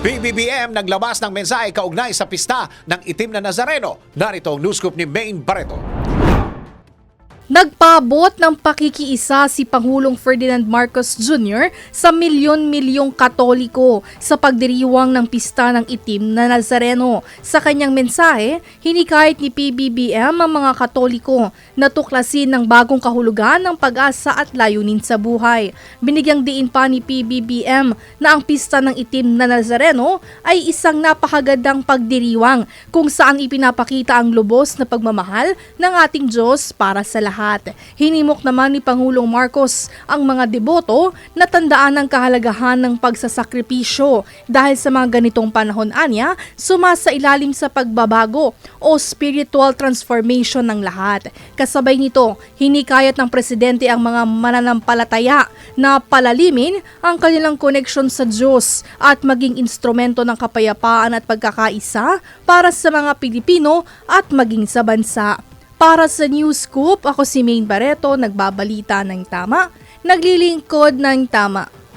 BBBM naglabas ng mensahe kaugnay sa pista ng itim na Nazareno. Narito ang news scoop ni Maine Barreto. Nagpaabot ng pakikiisa si Pangulong Ferdinand Marcos Jr. sa milyon-milyong katoliko sa pagdiriwang ng pista ng itim na Nazareno. Sa kanyang mensahe, hinikayat ni PBBM ang mga katoliko na tuklasin ng bagong kahulugan ng pag-asa at layunin sa buhay. Binigyang diin pa ni PBBM na ang pista ng itim na Nazareno ay isang napakagandang pagdiriwang kung saan ipinapakita ang lubos na pagmamahal ng ating Diyos para sa lahat. Hinimok naman ni Pangulong Marcos ang mga deboto na tandaan ang kahalagahan ng pagsasakripisyo dahil sa mga ganitong panahon anya, sumasa ilalim sa pagbabago o spiritual transformation ng lahat. Kasabay nito, hinikayat ng presidente ang mga mananampalataya na palalimin ang kanilang koneksyon sa Diyos at maging instrumento ng kapayapaan at pagkakaisa para sa mga Pilipino at maging sa bansa. Para sa News Scoop, ako si Maine Barreto, nagbabalita ng tama, naglilingkod ng tama.